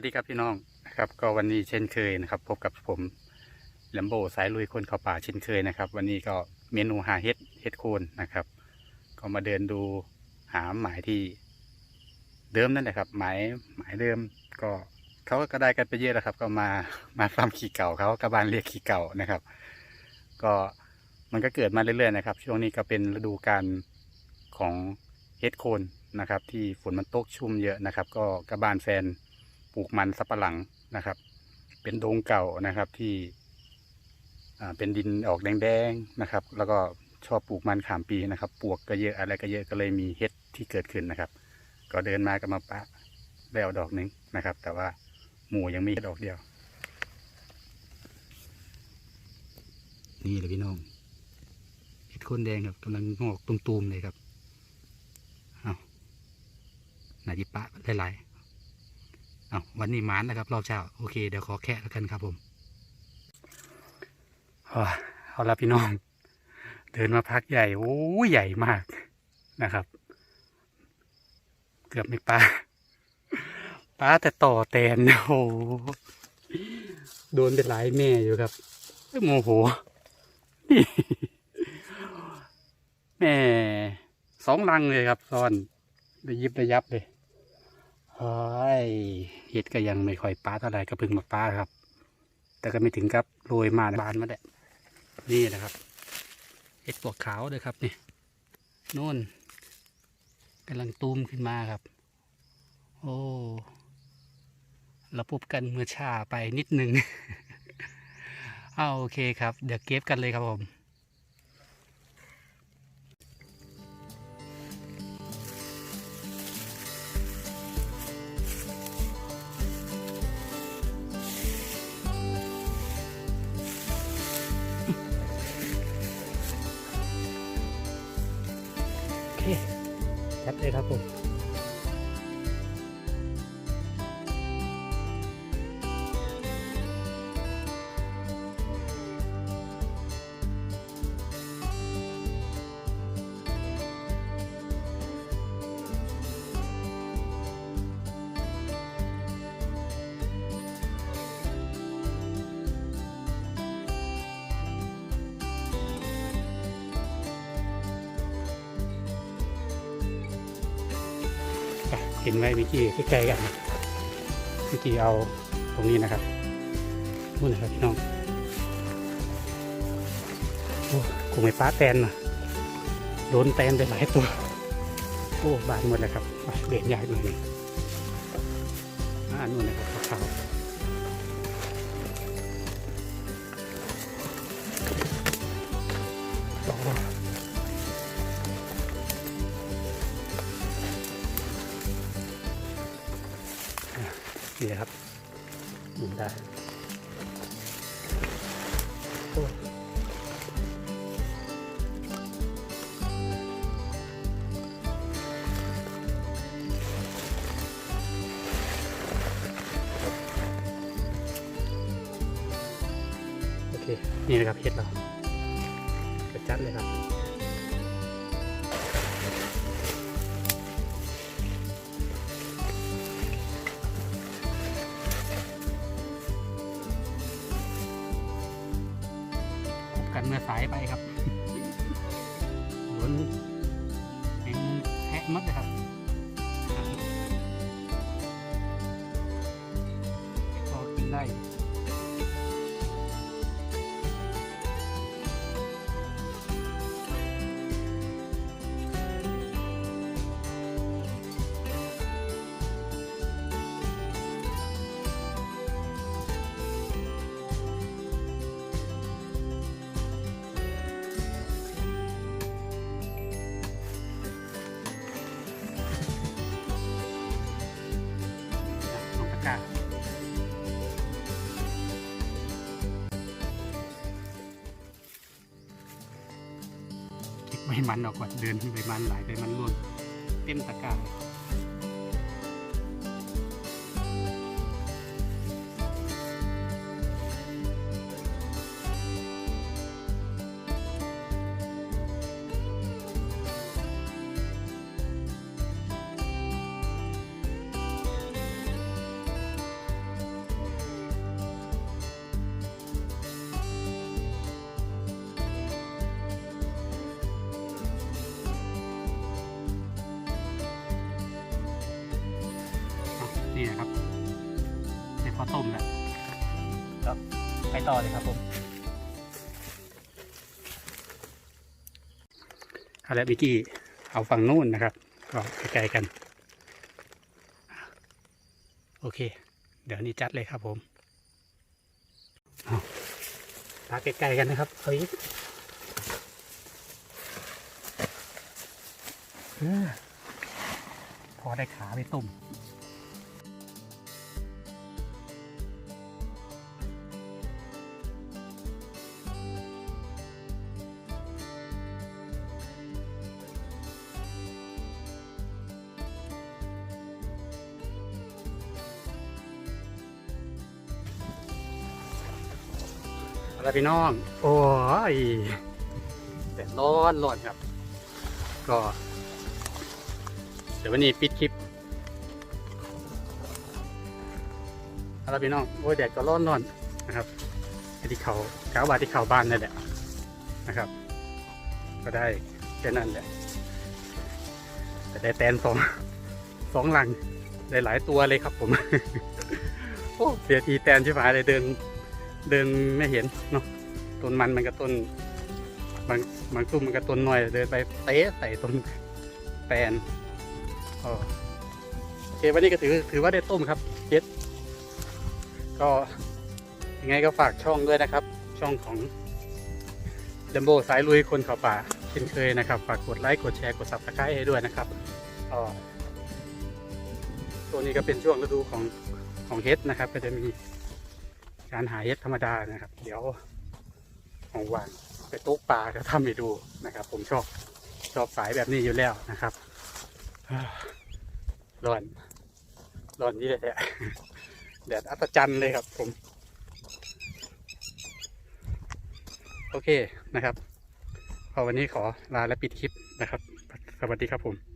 วัสดีครับพี่น้องนะครับ ก็วันนี้เช่นเคยนะครับ พบกับผมลมโบสายลุยคนเข้าป่าเช่นเคยนะครับ วันนี้ก็เมนูหาเห็ดเห็ดโคนนะครับ ก็มาเดินดูหาหมายที่เดิมนั่นแหละครับ หมายหมายเดิมก็เขาก็ได้กันไปเยอะแล้วครับ ก็มามาซ้ำขี่เก่าเขากระบานเรียกขี่เก่านะครับ ก็มันก็เกิดมาเรื่อยๆนะครับ ช่วงนี้ก็เป็นฤดูการของเห็ดโคนนะครับ ที่ฝนมันตกชุ่มเยอะนะครับ ก็กระบานแฟน ปลูกมันสับปะหลังนะครับ เป็นโดงเก่านะครับที่เป็นดินออกแดงๆนะครับ แล้วก็ชอบปลูกมันขามปีนะครับปลวกก็เยอะอะไรก็เยอะก็เลยมีเห็ดที่เกิดขึ้นนะครับ ก็เดินมาก็มาปะแล้วดอกหนึ่งนะครับ แต่ว่าหมูยังมีดอกเดียว นี่เลยพี่น้องเห็ดคนแดงครับกำลังงอกตุ่มๆเลยครับเอาหนาจิปะหลายๆ เอาวันนี้หมานนะครับ รอบเช้าโอเคเดี๋ยวขอแค่แล้วกันครับผมเอาเอาละพี่น้อง เดินมาพักใหญ่โอ้ใหญ่มากนะครับ เกือบไม่ปลาปลาแต่ต่อแตนโอ้โดนเป็นหลายแม่อยู่ครับโมโหนี่แม่สองลังเลยครับซ้อนระยิบระยับเลย เฮ้ยเห็ดก็ยังไม่ค่อยป้าเท่าไหร่ก็พึ่งมาป้าครับ แต่ก็ไม่ถึงกับโรยมาบานมาแดะนี่นะครับเห็ดปวกขาวเลยครับนี่โน่นกำลังตูมขึ้นมาครับ โอ้เราพบกันเมื่อชาไปนิดนึงเอาโอเคครับ เดี๋ยวเก็บกันเลยครับผม จัด เห็นไหมเมื่อกี้ใกล้ๆกันเมื่อกี้เอาตรงนี้นะครับนู่นนะครับพี่น้องโอ้คงไม่ป้าแตนนะโดนแตนไปหลายตัว โอ้บานหมดเลยครับเด็ดยากหน่อยหนึงอ่านู่นนะครับขาว นี่ครับได้โอเคนี่นะครับเห็ดเรากระจัดเลยครับ กันเมื่อสายไปครับโดนแมงมุมแพะมัดเลยครับ ไม่มันออกก่อนเดินใบมันหลายใบมันร่วงเต็มตะกร้า นี่นะครับเสร็จพอต้มแล้วแล้วไปต่อเลยครับผมเอาละมิกกี้เอาฝั่งนู้นนะครับ ก็ใกล้ๆกัน โอเค เดี๋ยวนี้จัดเลยครับผมเอาตาใกล้ๆกันนะครับเฮ้ยเออพอได้ขาไปต้ม อะไรพี่น้อง โอ้ยแต่ร้อนร้อนครับ ก็ เดี๋ยววันนี้ปิดคลิปอะไรพี่น้อง โอ้ยแดดก็ร้อนร้อนนะครับที่เขาก้าวบาที่เขาบ้านนั่นแหละนะครับ ก็ได้แค่นั้นแหละแต่ได้แตนสองสองหลังได้หลายตัวเลยครับผม โอ้เสียทีแตนชิบหายเลยเดิน เดินไม่เห็นเนาะต้นมันมันกับต้นบางบางตุ้มมันกับต้นหน้อยเดินไปเตะใส่ต้นแตนโอเควันนี้ก็ถือถือว่าได้ต้มครับเจ็ดก็ยังไงก็ฝากช่องด้วยนะครับ ช่องของดัมโบสายลุยคนเขาป่าเช่นเคยนะครับ ฝากกดไลค์กดแชร์กดซับสไครต์ให้ด้วยนะครับอ๋อตัวนี้ก็เป็นช่วงฤดูของของเฮ็ดนะครับ ก็จะมี การหาเห็ดธรรมดานะครับ เดี๋ยวของหวานไปตกปลาจะทำให้ดูนะครับ ผมชอบชอบสายแบบนี้อยู่แล้วนะครับร้อนร้อนนี่แหละแดดอัศจรรย์เลยครับผม โอเคนะครับพอวันนี้ขอลาและปิดคลิปนะครับ สวัสดีครับผม